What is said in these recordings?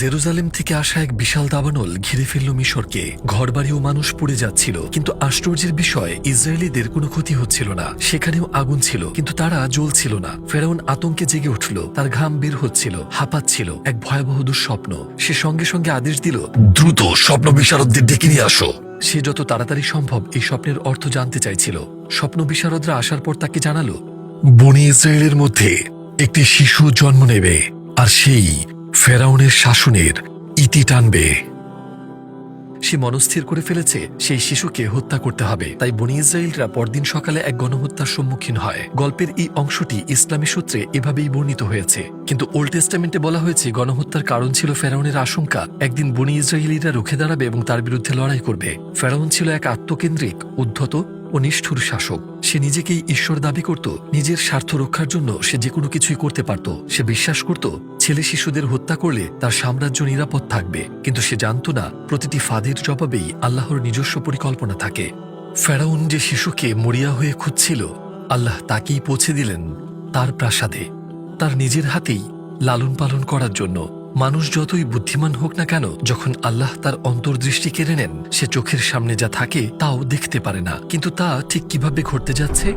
Jerusalem থেকে আসা এক বিশাল দাবানল ঘিরে ফেলল মিশরকে। ঘরবাড়ি ও মানুষ পড়ে যাচ্ছিল, কিন্তু আশ্চর্যের বিষয়, ইসরায়েলিদের কোনো ক্ষতি হচ্ছিল না। সেখানেও আগুন ছিল, কিন্তু তারা জ্বলছিল না। ফেরাউন আতঙ্কে জেগে উঠল, তার ঘাম বের হচ্ছিল, হাঁপাচ্ছিল, এক ভয়াবহ দুঃস্বপ্ন। সে সঙ্গে সঙ্গে আদেশ দিল, দ্রুত স্বপ্ন বিশারদদের ডেকে নিয়ে আসো। সে যত তাড়াতাড়ি সম্ভব এই স্বপ্নের অর্থ জানতে চাইছিল। স্বপ্ন বিশারদরা আসার পর তাকে জানালো, বনি ইসরায়েলের মধ্যে একটি শিশু জন্ম নেবে, আর সেই ফেরাউনের শাসনের ইতি টানবে। সে মনস্থির করে ফেলেছে, সেই শিশুকে হত্যা করতে হবে। তাই বনি ইসরায়েলরা পরদিন সকালে এক গণহত্যার সম্মুখীন হয়। গল্পের এই অংশটি ইসলামী সূত্রে এভাবেই বর্ণিত হয়েছে। কিন্তু ওল্ড টেস্টামেন্টে বলা হয়েছে, গণহত্যার কারণ ছিল ফেরাউনের আশঙ্কা। একদিন বনি ইসরায়েলিরা রুখে দাঁড়াবে এবং তার বিরুদ্ধে লড়াই করবে। ফেরাউন ছিল এক আত্মকেন্দ্রিক, উদ্ধত ও নিষ্ঠুর শাসক। সে নিজেকেই ঈশ্বর দাবি করত, নিজের স্বার্থ রক্ষার জন্য সে যে কোনো কিছুই করতে পারত। সে বিশ্বাস করত, ছেলে শিশুদের হত্যা করলে তার সাম্রাজ্য নিরাপদ থাকবে। কিন্তু সে জানত না, প্রতিটি ফাঁদের জবাবেই আল্লাহর নিজস্ব পরিকল্পনা থাকে। ফেরাউন যে শিশুকে মরিয়া হয়ে খুঁজছিল, আল্লাহ তাকেই পৌঁছে দিলেন তার প্রাসাদে, তার নিজের হাতেই লালন পালন করার জন্য। মানুষ যতই বুদ্ধিমান হোক না কেন, যখন আল্লাহ তার অন্তর্দৃষ্টি কেড়ে নেন, সে চোখের সামনে যা থাকে তাও দেখতে পারে না। কিন্তু তা ঠিক কীভাবে ঘটতে যাচ্ছে?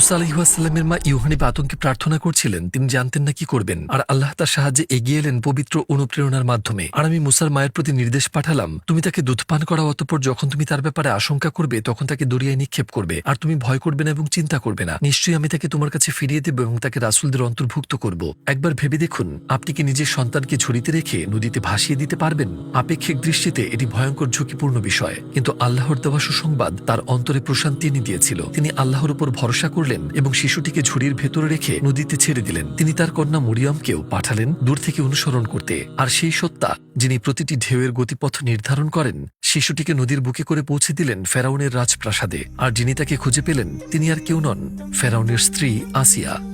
মুসা আলহিহাস্লামের মা ইউহানিব আতঙ্কে প্রার্থনা করছিলেন, তিনি জানতেন না কি করবেন। আর আল্লাহ তার সাহায্যে এগিয়ে এলেন পবিত্র অনুপ্রেরণার মাধ্যমে। আর আমি মুসার মায়ের প্রতি নির্দেশ পাঠালাম, তুমি তাকে দুধ পান করা অতপর যখন তুমি তার ব্যাপারে আশঙ্কা করবে, তখন তাকে দরিয়ায় নিক্ষেপ করবে। আর তুমি ভয় করবে না এবং চিন্তা করবে না। নিশ্চয়ই আমি তাকে তোমার কাছে ফিরিয়ে দেব এবং তাকে রাসুলদের অন্তর্ভুক্ত করব। একবার ভেবে দেখুন, আপনি কি নিজের সন্তানকে ঝুড়িতে রেখে নদীতে ভাসিয়ে দিতে পারবেন? আপেক্ষিক দৃষ্টিতে এটি ভয়ঙ্কর, ঝুঁকিপূর্ণ বিষয়। কিন্তু আল্লাহর দেওয়া সুসংবাদ তার অন্তরে প্রশান্তি এনে দিয়েছিল। তিনি আল্লাহর উপর ভরসা করলেন এবং শিশুটিকে ঝুড়ির ভেতরে রেখে নদীতে ছেড়ে দিলেন। তিনি তার কন্যা মরিয়ামকেও পাঠালেন দূর থেকে অনুসরণ করতে। আর সেই সত্তা, যিনি প্রতিটি ঢেউয়ের গতিপথ নির্ধারণ করেন, শিশুটিকে নদীর বুকে করে পৌঁছে দিলেন ফেরাউনের রাজপ্রাসাদে। আর যিনি তাকে খুঁজে পেলেন, তিনি আর কেউ নন, ফেরাউনের স্ত্রী আসিয়া।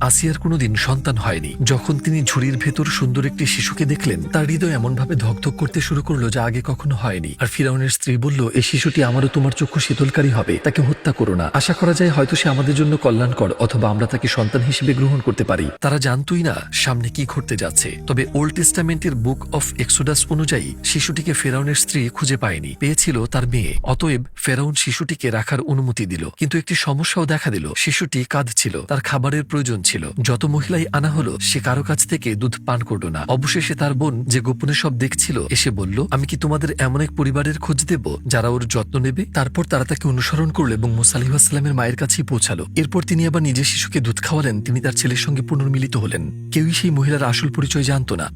আসিয়ার কোনোদিন সন্তান হয়নি। যখন তিনি ঝুড়ির ভেতর সুন্দর একটি শিশুকে দেখলেন, তার হৃদয় এমনভাবে ধকধক করতে শুরু করল যা আগে কখনো হয়নি। আর ফিরাউনের স্ত্রী বলল এই শিশুটি আমারও তোমার চক্ষু শীতলকারী হবে, তাকে হত্যা করো না। আশা করা যায় হয়তো সে আমাদের জন্য কল্যাণকর, অথবা আমরা তাকে সন্তান হিসেবে গ্রহণ করতে পারি। তারা জানতই না সামনে কি ঘটতে যাচ্ছে। তবে ওল্ড টেস্টামেন্টের বুক অফ এক্সোডাস অনুযায়ী, শিশুটিকে ফেরাউনের স্ত্রী খুঁজে পায়নি। পেয়েছিল তার মেয়ে। অতএব ফেরাউন শিশুটিকে রাখার অনুমতি দিল। কিন্তু একটি সমস্যাও দেখা দিল। শিশুটি কাঁদছিল। তার খাবারের প্রয়োজন ছিল যত মহিলাই আনা হলো, সে কারও কাছ থেকে দুধ পান করল না। অবশেষে তার বোন যে গোপনে সব দেখছিল, এসে বলল, আমি কি তোমাদের এমন এক পরিবারের খোঁজ দেব যারা ওর যত্ন নেবে? তারপর তারা তাকে অনুসরণ করল এবং মুসালিহাস্লামের মায়ের কাছেই পৌঁছালো। এরপর তিনি আবার নিজে শিশুকে দুধ খাওয়ালেন। তিনি তার ছেলের সঙ্গে পুনর্মিলিত হলেন। কেউই সেই মহিলার আসল পরিচয় জানত না।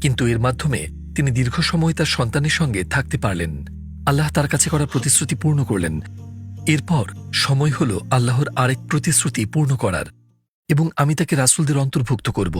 কিন্তু এর মাধ্যমে তিনি দীর্ঘ সময় তার সন্তানের সঙ্গে থাকতে পারলেন। আল্লাহ তার কাছে করা প্রতিশ্রুতি পূর্ণ করলেন। এরপর সময় হল আল্লাহর আরেক প্রতিশ্রুতি পূর্ণ করার। এবং আমি তাকে রাসুলদের অন্তর্ভুক্ত করব।